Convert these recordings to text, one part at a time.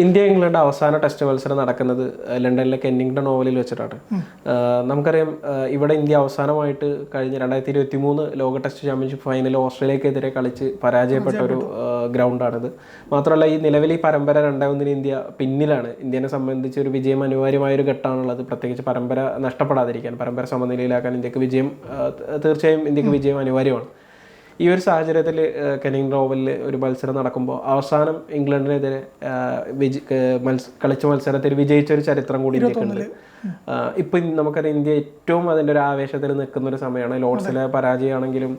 India England അവസാന test മത്സരം നടക്കുന്നത് ലണ്ടനിലെ കെന്നിങ്ടൺ ഓവലിൽ വെച്ചിട്ടാണ്. നമുക്കറിയാം ഇവിടെ ഇന്ത്യ അവസാനമായിട്ട് കഴിഞ്ഞ രണ്ടായിരത്തി ഇരുപത്തി മൂന്ന് ലോക ടെസ്റ്റ് ചാമ്പ്യൻഷിപ്പ് ഫൈനൽ ഓസ്ട്രേലിയക്കെതിരെ കളിച്ച് പരാജയപ്പെട്ട. ഒരു ഗ്രൗണ്ടാണിത്. മാത്രമല്ല ഈ നിലവിൽ ഈ പരമ്പര രണ്ടേ ഒന്നിന് ഇന്ത്യ പിന്നിലാണ്. ഇന്ത്യനെ സംബന്ധിച്ച് ഒരു വിജയം അനിവാര്യമായ ഒരു ഘട്ടമാണുള്ളത്. പ്രത്യേകിച്ച് പരമ്പര നഷ്ടപ്പെടാതിരിക്കാൻ പരമ്പര സമനിലയിലാക്കാൻ ഇന്ത്യയ്ക്ക് വിജയം തീർച്ചയായും ഇന്ത്യയ്ക്ക് വിജയം അനിവാര്യമാണ്. ഈ ഒരു സാഹചര്യത്തിൽ കെനിങ് റോവലിൽ ഒരു മത്സരം നടക്കുമ്പോൾ അവസാനം ഇംഗ്ലണ്ടിനെതിരെ വിജ- മത്സ- കളിച്ച മത്സരത്തിൽ വിജയിച്ച ഒരു ചരിത്രം കൂടി ഇന്ത്യക്കുണ്ട് ഇപ്പൊ നമുക്കറിയാം ഇന്ത്യ ഏറ്റവും അതിന്റെ ഒരു ആവേശത്തിൽ നിൽക്കുന്ന ഒരു സമയമാണ്. ലോർഡ്സിലെ പരാജയമാണെങ്കിലും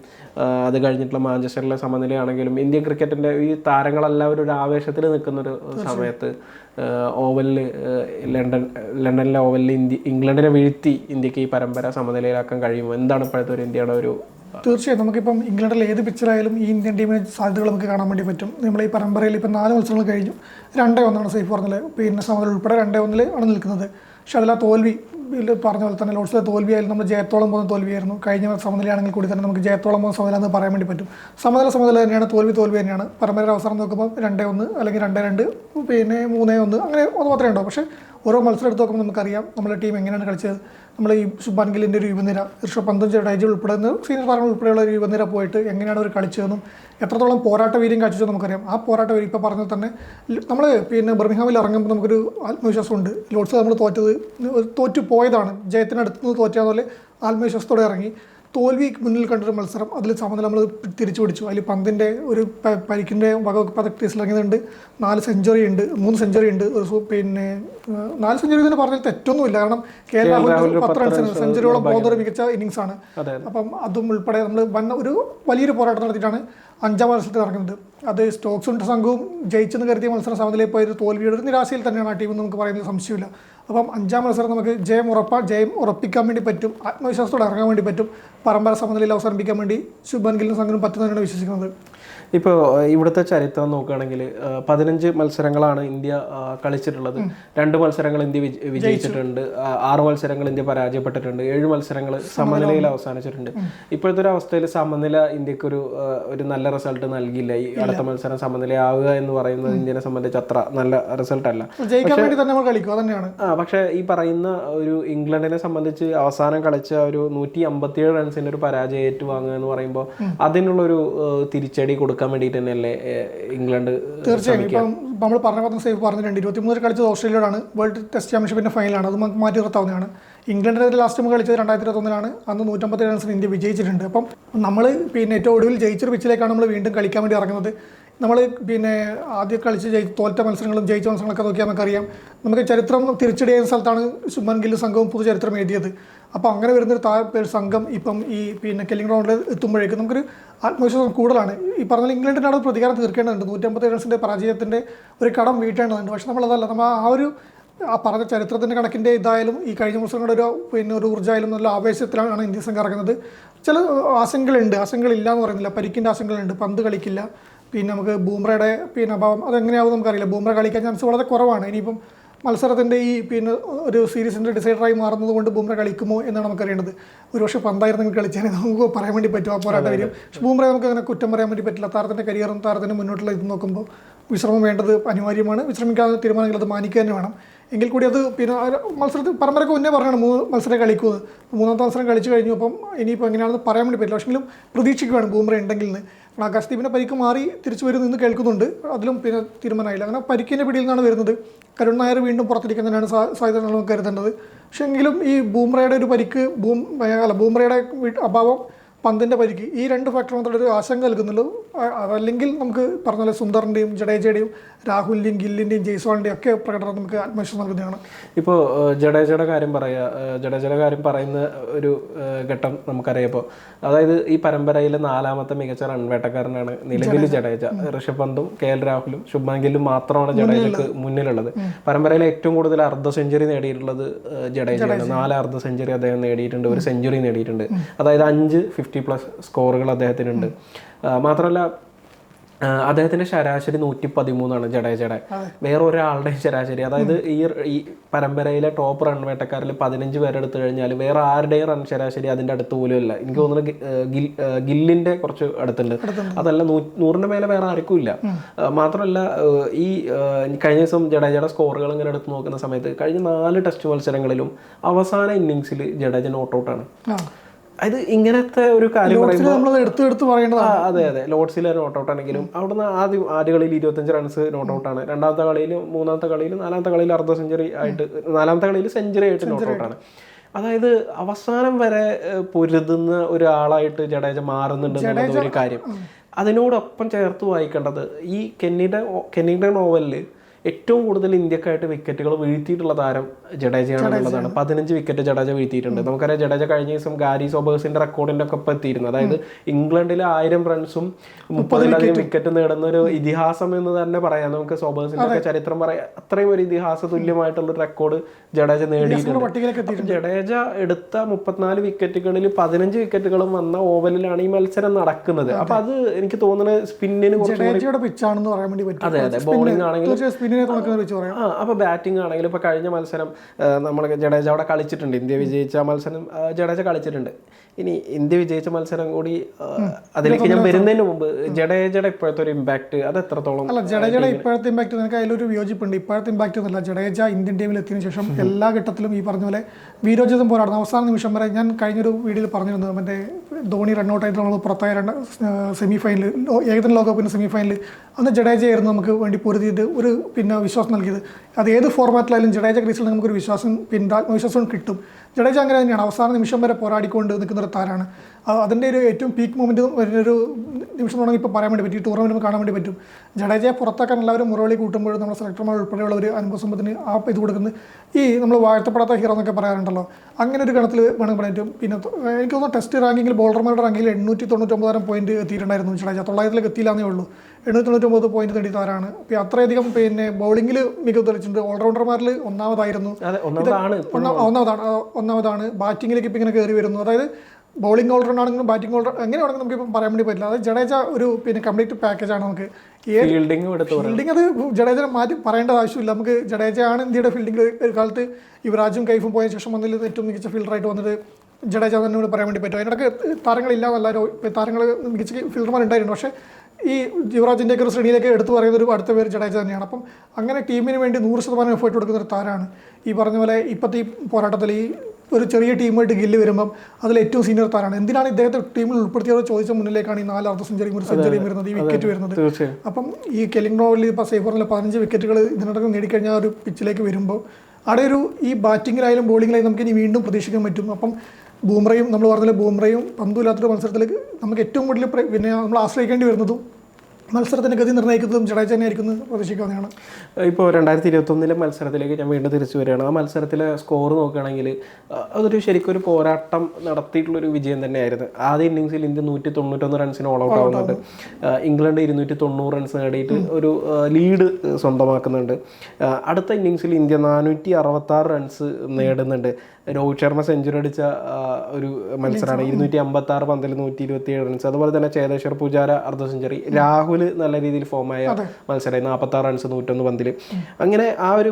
അത് കഴിഞ്ഞിട്ടുള്ള മാഞ്ചസ്റ്ററിലെ സമനിലയാണെങ്കിലും ഇന്ത്യൻ ക്രിക്കറ്റിന്റെ ഈ താരങ്ങളെല്ലാവരും ഒരു ആവേശത്തിൽ നിൽക്കുന്ന ഒരു സമയത്ത് ഓവലിൽ ലണ്ടൻ ലണ്ടനിലെ ഓവലിൽ ഇന്ത്യ ഇംഗ്ലണ്ടിനെ വീഴ്ത്തി ഇന്ത്യയ്ക്ക് ഈ പരമ്പര സമനിലയിലാക്കാൻ കഴിയുമോ? എന്താണ് ഇപ്പോഴത്തെ ഒരു ഇന്ത്യയുടെ ഒരു തീർച്ചയായും നമുക്കിപ്പം ഇംഗ്ലണ്ടിൽ ഏത് പിക്ചറായാലും ഈ ഇന്ത്യൻ ടീമിന് സാധ്യതകൾ നമുക്ക് കാണാൻ വേണ്ടി പറ്റും. നമ്മൾ ഈ പരമ്പരയിൽ ഇപ്പം നാല് മത്സരങ്ങൾ കഴിഞ്ഞു. രണ്ടേ ഒന്നാണ് സേഫ് പറഞ്ഞത്. പിന്നെ സമനില ഉൾപ്പെടെ രണ്ടേ ഒന്നിൽ ആണ് നിൽക്കുന്നത്. പക്ഷെ അതിൽ ആ തോൽവി പറഞ്ഞ പോലെ തന്നെ ലോഡ്സിലെ തോൽവിയായാലും നമ്മൾ ജയത്തോളം പോകുന്ന തോൽവിയായിരുന്നു. കഴിഞ്ഞ സമനിലയാണെങ്കിൽ കൂടി തന്നെ നമുക്ക് ജയത്തോളം പോകുന്ന സമനില എന്ന് പറയാൻ വേണ്ടി പറ്റും. സമനില സമനില തന്നെയാണ് തോൽവി തോൽവി തന്നെയാണ്. പരമ്പരയുടെ അവസരം നോക്കുമ്പോൾ രണ്ടേ ഒന്ന് അല്ലെങ്കിൽ രണ്ടേ രണ്ട് പിന്നെ മൂന്നേ ഒന്ന് അങ്ങനെ ഒന്ന് മാത്രമേ ഉണ്ടാവും. പക്ഷേ ഓരോ മത്സരം എടുത്ത് നോക്കുമ്പോൾ നമുക്കറിയാം നമ്മുടെ ടീം എങ്ങനെയാണ് കളിച്ചത്. നമ്മൾ ഈ ശുഭാൻ ഗില്ലിന്റെ ഒരു യുവനിര ഋഷഭ് പന്തും ജഡേജ ഉൾപ്പെടുന്ന സീനിയർ താരങ്ങൾ ഉൾപ്പെടെയുള്ള ഒരു യുവനിര പോയിട്ട് എങ്ങനെയാണ് അവർ കളിച്ചതെന്നും എത്രത്തോളം പോരാട്ട വീര്യം കാഴ്ചച്ചോ നമുക്കറിയാം. ആ പോരാട്ട വീര്യം ഇപ്പോൾ പറഞ്ഞത് തന്നെ നമ്മൾ പിന്നെ ബർമിഹാമിൽ ഇറങ്ങുമ്പോൾ നമുക്കൊരു ആത്മവിശ്വാസമുണ്ട്. ലോഡ്സ് നമ്മൾ തോറ്റത് തോറ്റു പോയതാണ്. ജയത്തിനടുത്ത് നിന്ന് തോറ്റാതുപോലെ ആത്മവിശ്വാസത്തോടെ ഇറങ്ങി. തോൽവി മുന്നിൽ കണ്ടൊരു മത്സരം. അതിൽ സമനില നമ്മൾ തിരിച്ചു പിടിച്ചു. അതിൽ പന്തിന്റെ ഒരു പരിക്കിന്റെ വക പതക്ടീസിൽ ഇറങ്ങിയതുണ്ട് നാല് സെഞ്ചുറി ഉണ്ട്. മൂന്ന് സെഞ്ചുറി ഉണ്ട്. ഒരു പിന്നെ നാല് സെഞ്ചുറി എന്ന് പറഞ്ഞാൽ തെറ്റൊന്നുമില്ല. കാരണം കെ എൽ രാഹുൽ പത്ത് റൺസിന് സെഞ്ചുറിയോളം പോകുന്ന ഒരു മികച്ച ഇന്നിങ്സ് ആണ്. അപ്പം അതും ഉൾപ്പെടെ നമ്മൾ വന്ന ഒരു വലിയൊരു പോരാട്ടം നടത്തിയിട്ടാണ് അഞ്ചാം മത്സരത്തിൽ ഇറങ്ങുന്നത്. അത് സ്റ്റോക്സും സംഘവും ജയിച്ചെന്ന് കരുതിയ മത്സരം സമനിലയിൽ പോയ ഒരു തോൽവിയുടെ ഒരു നിരാശയിൽ തന്നെയാണ് ആ ടീം നമുക്ക് പറയുന്നത് സംശയമില്ല അപ്പം അഞ്ചാം മത്സരം നമുക്ക് ജയം ഉറപ്പാ ജയം ഉറപ്പിക്കാൻ വേണ്ടി പറ്റും. ആത്മവിശ്വാസത്തോടെ ഇറങ്ങാൻ വേണ്ടി പറ്റും. പരമ്പര സമനിലയിൽ അവസാനിപ്പിക്കാൻ വേണ്ടി ശുഭൻ ഗില്ലും സംഘം പറ്റുന്നതിനാണ് വിശ്വസിക്കുന്നത്. ഇപ്പോൾ ഇവിടുത്തെ ചരിത്രം നോക്കുകയാണെങ്കിൽ പതിനഞ്ച് മത്സരങ്ങളാണ് ഇന്ത്യ കളിച്ചിട്ടുള്ളത്. രണ്ട് മത്സരങ്ങൾ ഇന്ത്യ വിജ- വിജയിച്ചിട്ടുണ്ട്. ആറ് മത്സരങ്ങൾ ഇന്ത്യ പരാജയപ്പെട്ടിട്ടുണ്ട്. ഏഴ് മത്സരങ്ങൾ സമനിലയിൽ അവസാനിച്ചിട്ടുണ്ട്. ഇപ്പോഴത്തെ ഒരു അവസ്ഥയിൽ സമനില ഇന്ത്യയ്ക്ക് ഒരു ഒരു നല്ല റിസൾട്ട് നൽകിയില്ല. ഈ അടുത്ത മത്സരം സമനിലയാവുക എന്ന് പറയുന്നത് ഇന്ത്യനെ സംബന്ധിച്ച് അത്ര നല്ല റിസൾട്ട് അല്ല പക്ഷെ ഈ പറയുന്ന ഒരു ഇംഗ്ലണ്ടിനെ സംബന്ധിച്ച് അവസാനം കളിച്ച ഒരു നൂറ്റി അമ്പത്തിയേഴ് റൺസിന്റെ ഒരു പരാജയം ഏറ്റുവാങ്ങുക എന്ന് പറയുമ്പോൾ അതിനുള്ളൊരു തിരിച്ചടി കൊടുക്കുക കൊടുക്കാൻ വേണ്ടിയിട്ട് തന്നെയല്ലേ ഇംഗ്ലണ്ട് തീർച്ചയായും. ഇപ്പം നമ്മൾ പറഞ്ഞ പറഞ്ഞ സേഫ് പറഞ്ഞിട്ടുണ്ട്. ഇരുപത്തിമൂന്നിൽ കളിച്ചത് ഓസ്ട്രേലിയയോടാണ്. വേൾഡ് ടെസ്റ്റ് ചാമ്പ്യൻഷിപ്പിന്റെ ഫൈനലാണ് അത് നമുക്ക് മാറ്റി നിർത്താവുന്നതാണ്. ഇംഗ്ലണ്ടിനെതിരെ ലാസ്റ്റ് നമ്മൾ കളിച്ചത് രണ്ടായിരത്തി ഇരുപത്തൊന്നിലാണ് അന്ന് നൂറ്റമ്പത്തി റൺസിന് ഇന്ത്യ വിജയിച്ചിട്ടുണ്ട്. അപ്പം നമ്മൾ പിന്നെ ഏറ്റവും ഒടുവിൽ ജയിച്ചൊരു പിച്ചിലേക്കാണ് നമ്മൾ വീണ്ടും കളിക്കാൻ വേണ്ടി ഇറങ്ങുന്നത്. നമ്മൾ പിന്നെ ആദ്യം കളിച്ച് ജയി തോറ്റ മത്സരങ്ങളും ജയിച്ച മത്സരങ്ങളൊക്കെ നോക്കിയാൽ നമുക്കറിയാം. നമുക്ക് ചരിത്രം തിരിച്ചടിയുന്ന സ്ഥലത്താണ് ശുഭൻ ഗില്ല് സംഘവും പുതുചരിത്രം എഴുതിയത്. അപ്പോൾ അങ്ങനെ വരുന്നൊരു താഴെ സംഘം ഇപ്പം ഈ പിന്നെ കെല്ലിംഗ് റൗണ്ടിൽ എത്തുമ്പോഴേക്കും നമുക്കൊരു ആത്മവിശ്വാസം കൂടുതലാണ്. ഈ പറഞ്ഞ ഇംഗ്ലണ്ടിനാണ് പ്രതികാരം തീർക്കേണ്ടതുണ്ട്. നൂറ്റമ്പത്തി റൺസിന്റെ പരാജയത്തിന്റെ ഒരു കടം വീട്ടേണ്ടതുണ്ട്. പക്ഷെ നമ്മളതല്ല നമ്മൾ ആ ഒരു ആ പറഞ്ഞ ചരിത്രത്തിന്റെ കണക്കിന്റെ ഇതായാലും ഈ കഴിഞ്ഞ ദിവസങ്ങളുടെ ഒരു പിന്നെ ഒരു ഊർജമായാലും നല്ല ആവേശത്തിലാണ് ഇന്ത്യൻ സംഘം ഇറങ്ങുന്നത് ചില ആശങ്കകളുണ്ട്. ആശങ്കകളില്ല എന്ന് പറയുന്നില്ല. പരിക്കിന്റെ ആശങ്കകളുണ്ട്. പന്ത് കളിക്കില്ല. പിന്നെ നമുക്ക് ബൂമ്രയുടെ പിന്നെ അഭാവം അതെങ്ങനെയാവും നമുക്കറിയില്ല. ബൂമ്ര കളിക്കാൻ ചാൻസ് വളരെ കുറവാണ്. ഇനിയിപ്പം മത്സരത്തിന്റെ ഈ പിന്നെ ഒരു സീരീസിന്റെ ഡിസൈഡറായി മാറുന്നത് കൊണ്ട് ബുംറ കളിക്കുമോ എന്നാണ് നമുക്കറിയേണ്ടത്. ഒരുപക്ഷെ പന്തായിരുന്നെങ്കിൽ കളിച്ചാൽ നമുക്ക് പറയാൻ വേണ്ടി പറ്റും ആ പോരാട്ടം വരും പക്ഷെ ബൂമ്രയെ നമുക്ക് അങ്ങനെ കുറ്റം പറയാൻ വേണ്ടി പറ്റില്ല. താരത്തിന്റെ കരിയറും താരത്തിന്റെ മുന്നോട്ടുള്ള ഇത് നോക്കുമ്പോൾ വിശ്രമം വേണ്ടത് അനിവാര്യമാണ്. വിശ്രമിക്കാതെ തീരുമാനങ്ങൾ അത് മാനിക്കുക തന്നെ വേണം. എങ്കിൽ കൂടി അത് പിന്നെ മത്സരത്തിൽ പരമ്പരക്ക് മുന്നേ പറഞ്ഞാണ് മൂന്ന് മത്സരം കളിക്കുന്നത്. മൂന്നാമത്തെ മത്സരം കളിച്ചു കഴിഞ്ഞു അപ്പം ഇനിയിപ്പോൾ എങ്ങനെയാണെന്ന് പറയാൻ വേണ്ടി പറ്റില്ല. പക്ഷെങ്കിലും പ്രതീക്ഷിക്കുകയാണ് ബൂമ്ര ഉണ്ടെങ്കിൽ ആകാശദീപിനെ പരിക്ക് മാറി തിരിച്ചു വരുന്നു എന്ന് കേൾക്കുന്നുണ്ട്. അതിലും പിന്നെ തീരുമാനമായില്ല. അങ്ങനെ പരിക്കിന്റെ പിടിയിൽ നിന്നാണ് വരുന്നത്. കരുൺ നായർ വീണ്ടും പുറത്തിരിക്കുന്നതിനാണ് സാധ്യത നമുക്ക് കരുതേണ്ടത്. പക്ഷേ എങ്കിലും ഈ ബൂമ്രയുടെ ഒരു പരിക്ക് ബൂം അല്ല ബൂമ്രയുടെ അഭാവം പന്തിന്റെ പരിക്ക് ഈ രണ്ട് ഫാക്ടർ മാത്രമേ ഒരു ആശങ്ക നൽകുന്നുള്ളൂ. അല്ലെങ്കിൽ അതല്ലെങ്കിൽ നമുക്ക് പറഞ്ഞ പോലെ സുന്ദറിന്റെയും ജഡേജയുടെയും രാഹുലിന്റെയും ഗില്ലിന്റെയും ജയ്സ്വാളിന്റെയും ഒക്കെ പ്രകടനം നമുക്ക് ആത്മവിശ്വാസം നൽകുന്നതാണ്. ഇപ്പോൾ ജഡേജയുടെ കാര്യം പറയുക ജഡേജയുടെ കാര്യം പറയുന്ന ഒരു ഘട്ടം നമുക്കറിയപ്പോൾ അതായത് ഈ പരമ്പരയിലെ നാലാമത്തെ മികച്ച റൺ വേട്ടക്കാരനാണ് നിലവിൽ ജഡേജ. ഋഷഭ് പന്തും കെ എൽ രാഹുലും ശുഭ്മാൻ ഗില്ലും മാത്രമാണ് ജഡേജക്ക് മുന്നിലുള്ളത്. പരമ്പരയിലെ ഏറ്റവും കൂടുതൽ അർദ്ധ സെഞ്ചുറി നേടിയിട്ടുള്ളത് ജഡേജയാണ്. നാല് അർദ്ധ സെഞ്ചുറി അദ്ദേഹം നേടിയിട്ടുണ്ട് ഒരു സെഞ്ചുറി നേടിയിട്ടുണ്ട്. അതായത് അഞ്ച് ഫിഫ്റ്റി പ്ലസ് സ്കോറുകൾ അദ്ദേഹത്തിനുണ്ട്. മാത്രമല്ല അദ്ദേഹത്തിന്റെ ശരാശരി നൂറ്റി പതിമൂന്നാണ് ജഡേജയുടെ വേറെ ഒരാളുടെ ശരാശരി അതായത് ഈ ഈ പരമ്പരയിലെ ടോപ്പ് റൺ വേട്ടക്കാരിൽ പതിനഞ്ച് പേരെ എടുത്തു കഴിഞ്ഞാൽ വേറെ ആരുടെയും റൺ ശരാശരി അതിന്റെ അടുത്ത് പോലും ഇല്ല. എനിക്ക് ഏഹ് ഗില്ലിന്റെ കുറച്ച് അടുത്തുണ്ട്. അതല്ല നൂറിന്റെ മേലെ വേറെ ആർക്കും ഇല്ല. മാത്രമല്ല ഈ കഴിഞ്ഞ ദിവസം ജഡേജയുടെ സ്കോറുകൾ ഇങ്ങനെ എടുത്ത് നോക്കുന്ന സമയത്ത് കഴിഞ്ഞ നാല് ടെസ്റ്റ് മത്സരങ്ങളിലും അവസാന ഇന്നിങ്സിൽ ജഡേജ നോട്ട് ഔട്ടാണ് ആ. അത് ഇങ്ങനത്തെ ഒരു കാര്യം നമ്മൾ എടുത്ത് എടുത്ത് പറയേണ്ടതാണ്. അതെ അതെ. ലോഡ്സിലെ നോട്ട് ഔട്ട് ആണെങ്കിലും അവിടുന്ന് ആദ്യം ആദ്യ കളിയിൽ ഇരുപത്തഞ്ച് റൺസ് നോട്ട് ഔട്ട് ആണ്. രണ്ടാമത്തെ കളിയിൽ മൂന്നാമത്തെ കളിയിൽ നാലാമത്തെ കളിയിൽ അർദ്ധ സെഞ്ചുറി ആയിട്ട് നാലാമത്തെ കളിയിൽ സെഞ്ചുറി ആയിട്ട് നോട്ട് ഔട്ട് ആണ്. അതായത് അവസാനം വരെ പൊരുതുന്ന ഒരാളായിട്ട് ജഡേജ മാറുന്നുണ്ട് എന്നുള്ളത് ഒരു കാര്യം. അതിനോടൊപ്പം ചേർത്ത് വായിക്കേണ്ടത് ഈ കെന്നിയുടെ കെന്നിയുടെ നോവലിൽ ഏറ്റവും കൂടുതൽ ഇന്ത്യക്കായിട്ട് വിക്കറ്റുകൾ വീഴ്ത്തിയിട്ടുള്ള താരം ജഡേജയാണെന്നുള്ളതാണ് പതിനഞ്ച് വിക്കറ്റ് ജഡേജ വീഴ്ത്തിയിട്ടുണ്ട്. നമുക്കറിയാം ജഡേജ കഴിഞ്ഞ ദിവസം ഗാരി സോബേഴ്സിന്റെ റെക്കോർഡിന്റെ ഒക്കെ എത്തിയിരുന്നു. അതായത് ഇംഗ്ലണ്ടിലെ ആയിരം റൺസും മുപ്പതിലധികം വിക്കറ്റ് നേടുന്ന ഒരു ഇതിഹാസം എന്ന് തന്നെ പറയാം. നമുക്ക് സോബേഴ്സിന്റെ ഒക്കെ ചരിത്രം പറയാം. അത്രയും ഒരു ഇതിഹാസ തുല്യമായിട്ടുള്ള റെക്കോർഡ് ജഡേജ നേടിയിട്ടുണ്ട്. ജഡേജ എടുത്ത മുപ്പത്തിനാല് വിക്കറ്റുകളിൽ പതിനഞ്ച് വിക്കറ്റുകളും വന്ന ഓവലിലാണ് ഈ മത്സരം നടക്കുന്നത്. അപ്പൊ അത് എനിക്ക് തോന്നുന്നത് സ്പിന്നിന് പിച്ചാണെന്ന് പറയാൻ വേണ്ടി അതെ അതെ. ബോളിംഗ് ആണെങ്കിലും തുണക്കുന്ന വെച്ച് പറയാം ആ അപ്പോൾ ബാറ്റിംഗ് ആണെങ്കിലും ഇപ്പോൾ കഴിഞ്ഞ മത്സരം നമ്മൾ ജഡേജ അവിടെ കളിച്ചിട്ടുണ്ട്. ഇന്ത്യ വിജയിച്ച മത്സരം ജഡേജ കളിച്ചിട്ടുണ്ട്. ഇനി ഇന്ത്യ വിജയിച്ച മത്സരം കൂടി അതിലേക്ക് ഞാൻ വരുന്നതിന് മുമ്പ് ജഡേജയുടെ ഇപ്പോഴത്തെ ഒരു ഇമ്പാക്ട് അത് എത്രത്തോളം അല്ല ജഡേജയുടെ ഇപ്പോഴത്തെ ഇമ്പാക്ട് നിനക്ക് അതിലൊരു വിയോജിപ്പുണ്ട്. ഇപ്പോഴത്തെ ഇമ്പാക്ട് എന്നല്ല ജഡേജ ഇന്ത്യൻ ടീമിൽ എത്തിയതിനു ശേഷം എല്ലാ ഘട്ടത്തിലും ഈ പറഞ്ഞ പോലെ വീരോചിതം പോരാടുന്ന. അവസാന നിമിഷം വരെ ഞാൻ കഴിഞ്ഞൊരു വീഡിയോയിൽ പറഞ്ഞിരുന്നു. മറ്റേ ധോണി റണ്ണൗട്ടായിട്ട് നമ്മൾ പുറത്തായ രണ്ട് സെമി ഫൈനൽ ഏകദിന ലോകകപ്പിന്റെ സെമി ഫൈനൽ അന്ന് ജഡേജയായിരുന്നു നമുക്ക് വേണ്ടി പൊരുതിയിട്ട് ഒരു പിന്നെ വിശ്വാസം നൽകിയത്. അത് ഏത് ഫോർമാറ്റിലായാലും ജഡേജ ക്രീസിൽ നമുക്കൊരു വിശ്വാസം പിന്നെ ആത്മവിശ്വാസം കിട്ടും. ജഡേജ അങ്ങനെ തന്നെയാണ്. അവസാന നിമിഷം വരെ പോരാടിക്കൊണ്ട് നിൽക്കുന്ന ഒരു താരാണ്. അ- അതിന്റെ ഒരു ഏറ്റവും പീക്ക് മൊമെന്റ് ഒരു നിമിഷം തുടങ്ങി ഇപ്പോൾ പറയാൻ വേണ്ടി പറ്റും. ഈ ടൂർണമെന്റ് കാണാൻ വേണ്ടി പറ്റും. ജഡേജയെ പുറത്താക്കാൻ എല്ലാവരും മുറവിളി കൂട്ടുമ്പോഴും നമ്മുടെ സെലക്ടർമാർ ഉൾപ്പെടെയുള്ള ഒരു അനുഭവസമ്പത്തിന് ആ ഇത് കൊടുക്കുന്നത് ഈ നമ്മൾ വാഴ്ത്തപ്പെടാത്ത ഹീറോ എന്നൊക്കെ പറയാറുണ്ടല്ലോ. അങ്ങനെ ഒരു ഗണത്തിൽ വേണമെങ്കിൽ പറയാൻ പറ്റും. പിന്നെ എനിക്ക് തോന്നുന്നു ടെസ്റ്റ് റാങ്കിങ്ങിൽ ബോളർമാരുടെ റാങ്കിൽ എണ്ണൂറ്റി തൊണ്ണൂറ്റൊമ്പതായിരം പോയിന്റ് എത്തിയിട്ടുണ്ടായിരുന്നു ജഡേജ. തൊള്ളായിരത്തിലേക്ക് എത്തിയില്ലാന്നേ ഉള്ളൂ. എണ്ണൂറ്റി തൊണ്ണൂറ്റൊമ്പത് പോയിന്റ് നേടിയതാരാണ്. അപ്പോൾ അത്രയധികം പിന്നെ ബൗളിങ്ങിൽ മികവ് തെളിച്ചിട്ടുണ്ട് ഓൾറൗണ്ടർമാരിൽ ഒന്നാമതായിരുന്നു. ഒന്നാമതാണ് ഒന്നാ- ഒന്നാമതാണ് ബാറ്റിങ്ങിലേക്ക് ഇപ്പം ഇങ്ങനെ കയറി വരുന്നു. അതായത് ബൗളിംഗ് ഓൾറൗണ്ട് ആണെങ്കിലും ബാറ്റിംഗ് ഓൾറൗണ്ട് എങ്ങനെയാണെങ്കിലും നമുക്ക് ഇപ്പം പറയാൻ വേണ്ടി പറ്റില്ല. അതായത് ജഡേജ ഒരു പിന്നെ കംപ്ലീറ്റ് പാക്കേജാണ് നമുക്ക്. ഫീൽഡിംഗ് ഫീൽഡിംഗ് അത് ജഡേജനെ മാറ്റി പറയേണ്ട ആവശ്യമില്ല. നമുക്ക് ജഡേജയാണ് ഇന്ത്യയുടെ ഫീൽഡിംഗ് ഒരു കാലത്ത് യുവരാജും കൈഫും പോയ ശേഷം വന്നതിൽ ഏറ്റവും മികച്ച ഫീൽഡറായിട്ട് വന്നത് ജഡേജ തന്നെ പറയാൻ വേണ്ടി പറ്റും. അതിനിടയ്ക്ക് താരങ്ങളില്ലാതല്ല താരങ്ങൾ മികച്ച ഫീൽഡർമാർ ഉണ്ടായിരുന്നു. പക്ഷേ ഈ യുവരാജിന്റെ ഒക്കെ ഒരു ശ്രേണിയിലേക്ക് എടുത്തു പറയുന്ന ഒരു അടുത്ത പേര് ജഡേജ തന്നെയാണ്. അപ്പം അങ്ങനെ ടീമിന് വേണ്ടി നൂറ് ശതമാനം എഫേർട്ട് കൊടുക്കുന്ന ഒരു താരമാണ്. ഈ പറഞ്ഞ പോലെ ഇപ്പോഴത്തെ ഈ പോരാട്ടത്തിൽ ഈ ഒരു ചെറിയ ടീമായിട്ട് ഗില്ല് വരുമ്പം അതിൽ ഏറ്റവും സീനിയർ താരാണ്. എന്തിനാണ് ഇദ്ദേഹത്തെ ടീമിൽ ഉൾപ്പെടുത്തിയത് ചോദിച്ച മുന്നിലേക്കാണ് ഈ നാല് അർദ്ധ സെഞ്ചുറിയും ഒരു സെഞ്ചുറിയും വരുന്നത് ഈ വിക്കറ്റ് വരുന്നത്. അപ്പം ഈ കെലിംഗ്നോവിൽ ഇപ്പോൾ സേഫറിലെ പതിനഞ്ച് വിക്കറ്റുകൾ ഇതിനടക്കം നേടിക്കഴിഞ്ഞാൽ ഒരു പിച്ചിലേക്ക് വരുമ്പോൾ അവിടെ ഒരു ഈ ബാറ്റിങ്ങിലായാലും ബോളിങ്ങിലായാലും നമുക്ക് ഇനി വീണ്ടും പ്രതീക്ഷിക്കാൻ പറ്റും. അപ്പം ബൂമറയും നമ്മൾ പറഞ്ഞാൽ ബൂമറയും പന്തുമില്ലാത്തൊരു മത്സരത്തിലേക്ക് നമുക്ക് ഏറ്റവും കൂടുതൽ പിന്നെ നമ്മൾ ആശ്രയിക്കേണ്ടി വരുന്നതും മത്സരത്തിന്റെ ഗതി നിർണയിക്കുന്നതും ജഡേജ തന്നെയായിരിക്കും എന്ന് പ്രതീക്ഷിക്കാവുന്നതാണ്. ഇപ്പോൾ രണ്ടായിരത്തി ഇരുപത്തൊന്നിലെ മത്സരത്തിലേക്ക് ഞാൻ വീണ്ടും തിരിച്ചു വരികയാണ്. ആ മത്സരത്തിലെ സ്കോർ നോക്കുകയാണെങ്കിൽ അതൊരു ശരിക്കും ഒരു പോരാട്ടം നടത്തിയിട്ടുള്ളൊരു വിജയം തന്നെയായിരുന്നു. ആദ്യ ഇന്നിങ്സിൽ ഇന്ത്യ നൂറ്റി തൊണ്ണൂറ്റൊന്ന് റൺസിന് ഓൾ ഔട്ട് ആവുന്നുണ്ട് ഇംഗ്ലണ്ട് ഇരുന്നൂറ്റി തൊണ്ണൂറ് റൺസ് നേടിയിട്ട് ഒരു ലീഡ് സ്വന്തമാക്കുന്നുണ്ട്. അടുത്ത ഇന്നിങ്സിൽ ഇന്ത്യ നാനൂറ്റി അറുപത്തി ആറ് റൺസ് നേടുന്നുണ്ട്. രോഹിത് ശർമ്മ സെഞ്ചുറി അടിച്ച ഒരു മത്സരമാണ് ഇരുന്നൂറ്റി അമ്പത്തി ആറ് പന്തിൽ നൂറ്റി ഇരുപത്തി ഏഴ് റൺസ് അതുപോലെ തന്നെ ചേതേശ്വർ പൂജാര അർദ്ധ സെഞ്ചുറി രാഹുൽ നല്ല രീതിയിൽ ഫോമായ മത്സരമായി നാൽപ്പത്തി ആറ് റൺസ് നൂറ്റൊന്ന് പന്തിൽ. അങ്ങനെ ആ ഒരു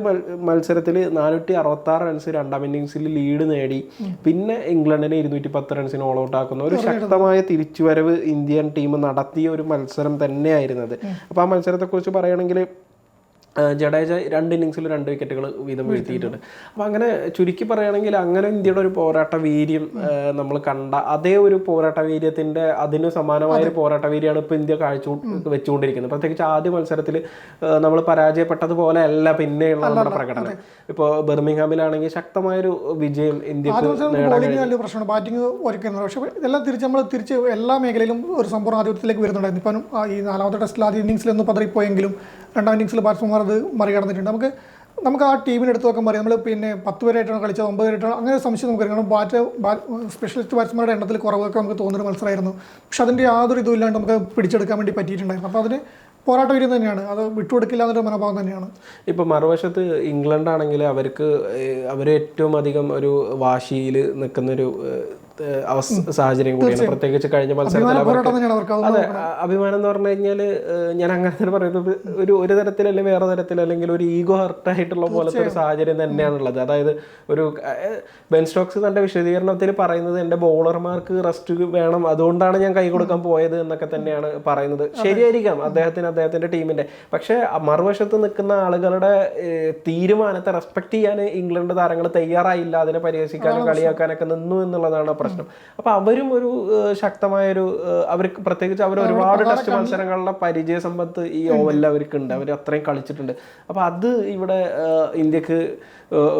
മത്സരത്തിൽ നാനൂറ്റി അറുപത്തി ആറ് റൺസ് രണ്ടാം ഇന്നിങ്സിൽ ലീഡ് നേടി. പിന്നെ ഇംഗ്ലണ്ടിനെ ഇരുന്നൂറ്റി പത്ത് റൺസിന് ഓൾ ഔട്ട് ആക്കുന്ന. ഒരു ശക്തമായ തിരിച്ചുവരവ് ഇന്ത്യൻ ടീം നടത്തിയ ഒരു മത്സരം തന്നെയായിരുന്നത്. അപ്പോൾ ആ മത്സരത്തെക്കുറിച്ച് പറയുകയാണെങ്കിൽ ജഡേജ രണ്ട് ഇന്നിങ്സിൽ രണ്ട് വിക്കറ്റുകൾ വീതം വീഴ്ത്തിയിട്ടുണ്ട്. അപ്പോൾ അങ്ങനെ ചുരുക്കി പറയുകയാണെങ്കിൽ അങ്ങനെ ഇന്ത്യയുടെ ഒരു പോരാട്ട വീര്യം നമ്മൾ കണ്ട അതേ ഒരു പോരാട്ട വീര്യത്തിന്റെ അതിന് സമാനമായ ഒരു പോരാട്ട വീര്യമാണ് ഇപ്പോൾ ഇന്ത്യ കാഴ്ച വെച്ചുകൊണ്ടിരിക്കുന്നത്. പ്രത്യേകിച്ച് ആദ്യ മത്സരത്തിൽ നമ്മൾ പരാജയപ്പെട്ടതുപോലെ അല്ല പിന്നെയുള്ള നമ്മുടെ പ്രകടനം. ഇപ്പോൾ ബെർമിംഗ്ഹാമിലാണെങ്കിൽ ശക്തമായൊരു വിജയം ഇന്ത്യയ്ക്ക് പ്രശ്നമാണ്. ബാറ്റിംഗ് ഒരുക്കുന്നത് പക്ഷേ ഇതെല്ലാം തിരിച്ച് നമ്മൾ തിരിച്ച് എല്ലാ മേഖലയിലും ഒരു സമ്പൂർണ ആധിപത്യത്തിലേക്ക് വരുന്നുണ്ടായിരുന്നു. ഇപ്പം ഈ നാലാമത്തെ ടെസ്റ്റിൽ ആദ്യ ഇന്നിങ്സിലൊന്നും പതറിപ്പോയെങ്കിലും രണ്ടാം ഇന്നിങ്സിൽ ബാറ്റ്സ്മാൻമാർ അത് മറികടന്നിട്ടുണ്ട്. നമുക്ക് നമുക്ക് ആ ടീമിനെ എടുത്ത് നോക്കാൻ പറയാം. നമ്മൾ പിന്നെ പത്ത് പേരായിട്ടാണ് കളിച്ചത്? ഒമ്പത് പേരായിട്ടാണ് അങ്ങനെ ഒരു സംശയം നമുക്ക് കാരണം ബാറ്റ് സ്പെഷ്യലിസ്റ്റ് ബാറ്റ്സ്മാരുടെ എണ്ണത്തിൽ കുറവൊക്കെ നമുക്ക് തോന്നുന്ന മത്സരമായിരുന്നു പക്ഷെ അതിന്റെ യാതൊരു ഇതും ഇല്ലാണ്ട് നമുക്ക് പിടിച്ചെടുക്കാൻ വേണ്ടി പറ്റിയിട്ടുണ്ടായിരുന്നു. അപ്പോൾ അതിന് പോരാട്ട വരുന്നത് തന്നെയാണ്. അത് വിട്ടുകൊടുക്കില്ല എന്നൊരു മനോഭാവം തന്നെയാണ്. ഇപ്പം മറുവശത്ത് ഇംഗ്ലണ്ട് ആണെങ്കിൽ അവർക്ക് അവർ ഏറ്റവും അധികം ഒരു വാശിയിൽ നിൽക്കുന്ന ഒരു ഏഹ്, അവസ്ഥ സാഹചര്യം കൂടിയാണ്. പ്രത്യേകിച്ച് കഴിഞ്ഞ മത്സരത്തിൽ അത് അഭിമാനം എന്ന് പറഞ്ഞു കഴിഞ്ഞാൽ ഞാൻ അങ്ങനെ തന്നെ പറയുന്നത് ഒരു ഒരു തരത്തിൽ അല്ലെങ്കിൽ വേറെ തരത്തിൽ അല്ലെങ്കിൽ ഒരു ഈഗോ ഹർട്ടായിട്ടുള്ള പോലത്തെ ഒരു സാഹചര്യം തന്നെയാണുള്ളത് അതായത് ഒരു ബെൻ സ്റ്റോക്സ് തന്റെ വിശദീകരണത്തിൽ പറയുന്നത് എന്റെ ബോളർമാർക്ക് റെസ്റ്റ് വേണം അതുകൊണ്ടാണ് ഞാൻ കൈ കൊടുക്കാൻ പോയത് എന്നൊക്കെ തന്നെയാണ് പറയുന്നത്. ശരിയായിരിക്കാം അദ്ദേഹത്തിന് അദ്ദേഹത്തിന്റെ ടീമിന്റെ പക്ഷേ മറുവശത്ത് നിൽക്കുന്ന ആളുകളുടെ തീരുമാനത്തെ റെസ്പെക്ട് ചെയ്യാൻ ഇംഗ്ലണ്ട് താരങ്ങൾ തയ്യാറായില്ല. അതിനെ പരിഹസിക്കാനും കളിയാക്കാനൊക്കെ നിന്നു എന്നുള്ളതാണ് പ്രശ്നം. അപ്പൊ അവരും ഒരു ശക്തമായൊരു അവർക്ക് പ്രത്യേകിച്ച് അവർ ഒരുപാട് ടെസ്റ്റ് മത്സരങ്ങളുടെ പരിചയ സമ്പത്ത് ഈ ഓവലിൽ അവർക്ക് ഉണ്ട് അവർ അത്രയും കളിച്ചിട്ടുണ്ട്. അപ്പൊ അത് ഇവിടെ ഇന്ത്യയ്ക്ക്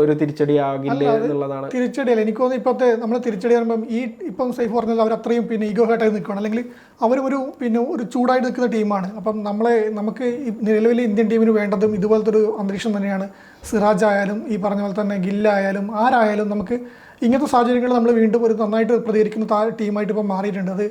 ഒരു തിരിച്ചടി ആകില്ലേ എന്നുള്ളതാണ്. തിരിച്ചടിയല്ല എനിക്ക് തോന്നുന്നു ഇപ്പോഴത്തെ നമ്മൾ തിരിച്ചടി പറയുമ്പം ഈ ഇപ്പം സേഫ് പറഞ്ഞാൽ അവർ അത്രയും പിന്നെ ഈഗോ ഹേട്ടായി നിൽക്കുകയാണ് അല്ലെങ്കിൽ അവരും ഒരു പിന്നെ ഒരു ചൂടായിട്ട് നിൽക്കുന്ന ടീമാണ്. അപ്പം നമ്മളെ നമുക്ക് ഈ നിലവിലെ ഇന്ത്യൻ ടീമിന് വേണ്ടതും ഇതുപോലത്തെ ഒരു അന്തരീക്ഷം തന്നെയാണ്. സിറാജ് ആയാലും ഈ പറഞ്ഞ പോലെ തന്നെ ഗില്ലായാലും ആരായാലും നമുക്ക് ഇങ്ങനത്തെ സാഹചര്യങ്ങൾ നമ്മൾ വീണ്ടും ഒരു നന്നായിട്ട് പ്രതികരിക്കുന്ന ടീമായിട്ട് ഇപ്പോൾ മാറിയിട്ടുണ്ട്. അത്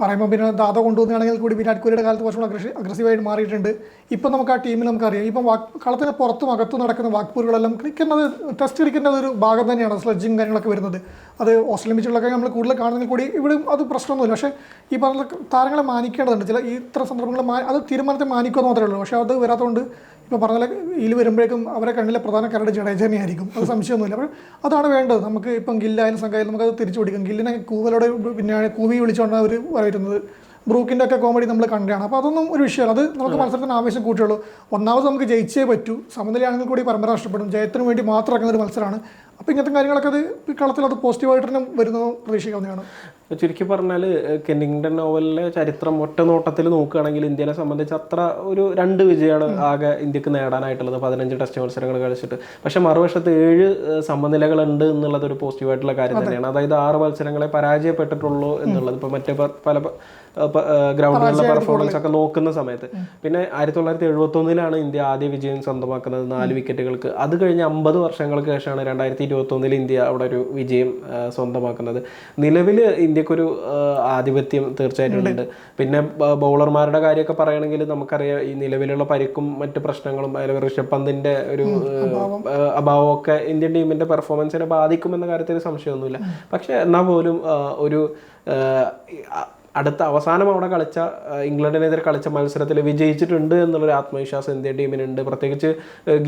പറയുമ്പോൾ പിന്നെ ദാദ കൊണ്ടുവന്നാണെങ്കിൽ കൂടി വിരാട് കോഹ്ലിയുടെ കാലത്ത് കുറച്ചുകൂടെ അഗ്രസി അഗ്രസീവായിട്ട് മാറിയിട്ടുണ്ട്. ഇപ്പം നമുക്ക് ആ ടീമിൽ നമുക്കറിയാം. ഇപ്പം വാക്ക് കളത്തിന് പുറത്തും അകത്തും നടക്കുന്ന വാക്പൂരുകളെല്ലാം ക്രിക്കറ്റ് അത് ടെസ്റ്റ് ക്രിക്കറ്റിന്റെ ഒരു ഭാഗം തന്നെയാണ്. സ്ലഡ്ജിങ് കാര്യങ്ങളൊക്കെ വരുന്നത്. അത് ഓസ്ട്രേലിയൻ നമ്മൾ കൂടുതൽ കാണുന്നതിൽ കൂടി ഇവിടെ അത് പ്രശ്നമൊന്നുമില്ല. പക്ഷേ ഈ പറഞ്ഞ താരങ്ങളെ മാനിക്കേണ്ടതുണ്ട്. ചില ഈ ഇത്ര സന്ദർഭങ്ങൾ അത് തീരുമാനത്തെ മാനിക്കുക മാത്രമേ ഉള്ളൂ. പക്ഷേ അത് വരാത്തതുകൊണ്ട് ഇപ്പോൾ പറഞ്ഞ ഇതിൽ വരുമ്പോഴേക്കും അവരെ കണ്ണിലെ പ്രധാന കരട് ജഡേജനെയായിരിക്കും അത് സംശയമൊന്നുമില്ല. അപ്പോൾ അതാണ് വേണ്ടത്. നമുക്ക് ഇപ്പം ഗില്ലായാലും സംഘമായാലും നമുക്കത് തിരിച്ചു പിടിക്കും. ഗില്ലിനെ കൂവലോടെ പിന്നെ കൂവി വിളിച്ചുകൊണ്ടാണ് അവർ വരുന്നത് ബ്രൂക്കിന്റെ ഒക്കെ കോമഡി നമ്മൾ കണ്ടതാണ്. അപ്പോൾ അതൊന്നും ഒരു വിഷയമല്ല. അത് നമുക്ക് മത്സരത്തിന് ആവേശം കൂട്ടുള്ളൂ ഒന്നാമത് നമുക്ക് ജയിച്ചേ പറ്റൂ. സമനിലയാണെങ്കിൽ കൂടി പരമ്പര നഷ്ടപ്പെടും. ജയത്തിന് വേണ്ടി മാത്രം ഇറങ്ങുന്ന ഒരു മത്സരമാണ്. അപ്പോൾ ഇങ്ങനത്തെ കാര്യങ്ങളൊക്കെ അത് ഈ കളത്തിൽ അത് പോസിറ്റീവായിട്ട് തന്നെ വരുന്നു പ്രതീക്ഷിക്കാവുന്നതാണ്. ചുരുക്കി പറഞ്ഞാൽ കെന്നിങ്ടൺ നോവലിലെ ചരിത്രം ഒറ്റ നോട്ടത്തിൽ നോക്കുകയാണെങ്കിൽ ഇന്ത്യനെ സംബന്ധിച്ച് അത്ര ഒരു രണ്ട് വിജയമാണ് ആകെ ഇന്ത്യയ്ക്ക് നേടാനായിട്ടുള്ളത്. പതിനഞ്ച് ടെസ്റ്റ് മത്സരങ്ങൾ കളിച്ചിട്ട്. പക്ഷെ മറുവശത്ത് ഏഴ് സമനിലകളുണ്ട് എന്നുള്ളത് ഒരു പോസിറ്റീവായിട്ടുള്ള കാര്യം തന്നെയാണ്. അതായത് ആറ് മത്സരങ്ങളെ പരാജയപ്പെട്ടിട്ടുള്ളൂ എന്നുള്ളത്. ഇപ്പോൾ മറ്റേ പല ഗ്രൗണ്ടുകളിലെ പെർഫോമൻസ് ഒക്കെ നോക്കുന്ന സമയത്ത്. പിന്നെ ആയിരത്തി തൊള്ളായിരത്തി എഴുപത്തി ഒന്നിലാണ് ഇന്ത്യ ആദ്യ വിജയം സ്വന്തമാക്കുന്നത് നാല് വിക്കറ്റുകൾക്ക്. അത് കഴിഞ്ഞ് അമ്പത് വർഷങ്ങൾക്ക് ശേഷമാണ് രണ്ടായിരത്തി ഇരുപത്തി ഒന്നിൽ ഇന്ത്യ അവിടെ ഒരു വിജയം സ്വന്തമാക്കുന്നത്. നിലവിൽ ഇന്ത്യക്കൊരു ആധിപത്യം തീർച്ചയായിട്ടും ഉണ്ട്. പിന്നെ ബൗളർമാരുടെ കാര്യമൊക്കെ പറയുകയാണെങ്കിൽ നമുക്കറിയാം ഈ നിലവിലുള്ള പരിക്കും മറ്റു പ്രശ്നങ്ങളും അതിൽ ഋഷഭ് പന്തിന്റെ ഒരു അഭാവമൊക്കെ ഇന്ത്യൻ ടീമിന്റെ പെർഫോമൻസിനെ ബാധിക്കുമെന്ന കാര്യത്തിൽ സംശയമൊന്നുമില്ല. പക്ഷെ എന്നാൽ പോലും ഒരു അടുത്ത അവസാനം അവിടെ കളിച്ച ഇംഗ്ലണ്ടിനെതിരെ കളിച്ച മത്സരത്തിൽ വിജയിച്ചിട്ടുണ്ട് എന്നുള്ളൊരു ആത്മവിശ്വാസം ഇന്ത്യൻ ടീമിനുണ്ട്. പ്രത്യേകിച്ച്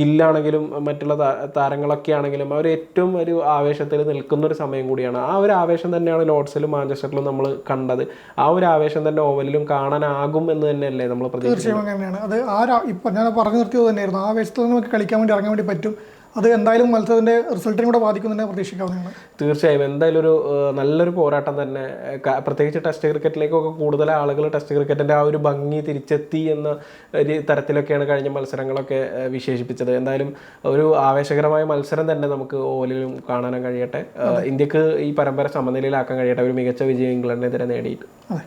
ഗില്ലാണെങ്കിലും മറ്റുള്ള താരങ്ങളൊക്കെ ആണെങ്കിലും അവർ ഏറ്റവും ഒരു ആവേശത്തിൽ നിൽക്കുന്ന ഒരു സമയം കൂടിയാണ്. ആ ഒരു ആവേശം തന്നെയാണ് ലോഡ്സിലും മാഞ്ചസ്റ്ററിലും നമ്മൾ കണ്ടത്. ആ ഒരു ആവേശം തന്നെ ഓവലിലും കാണാനാകും എന്ന് തന്നെയല്ലേ നമ്മൾ പ്രതീക്ഷിക്കുന്നത്? തീർച്ചയായും അങ്ങനെയാണ്. അത് ആ ഞാൻ പറഞ്ഞു നിർത്തിയത് തന്നെയായിരുന്നു. ആ നിന്ന് നമുക്ക് കളിക്കാൻ വേണ്ടി ഇറങ്ങാൻ വേണ്ടി പറ്റും. അത് എന്തായാലും മത്സരത്തിന്റെ റിസൾട്ടിനെ കൂടെ ബാധിക്കും തന്നെ പ്രതീക്ഷിക്കാവുന്നതാണ്. തീർച്ചയായും. എന്തായാലും ഒരു നല്ലൊരു പോരാട്ടം തന്നെ പ്രത്യേകിച്ച് ടെസ്റ്റ് ക്രിക്കറ്റിലേക്കൊക്കെ കൂടുതൽ ആളുകൾ ടെസ്റ്റ് ക്രിക്കറ്റിന്റെ ആ ഒരു ഭംഗി തിരിച്ചെത്തി എന്ന ഒരു തരത്തിലൊക്കെയാണ് കഴിഞ്ഞ മത്സരങ്ങളൊക്കെ വിശേഷിപ്പിച്ചത്. എന്തായാലും ഒരു ആവേശകരമായ മത്സരം തന്നെ നമുക്ക് ഓലിലും കാണാനും കഴിയട്ടെ. ഇന്ത്യയ്ക്ക് ഈ പരമ്പര സമനിലയിലാക്കാൻ കഴിയട്ടെ. ഒരു മികച്ച വിജയം ഇംഗ്ലണ്ടിനെതിരെ നേടിയിട്ട്. അതെ.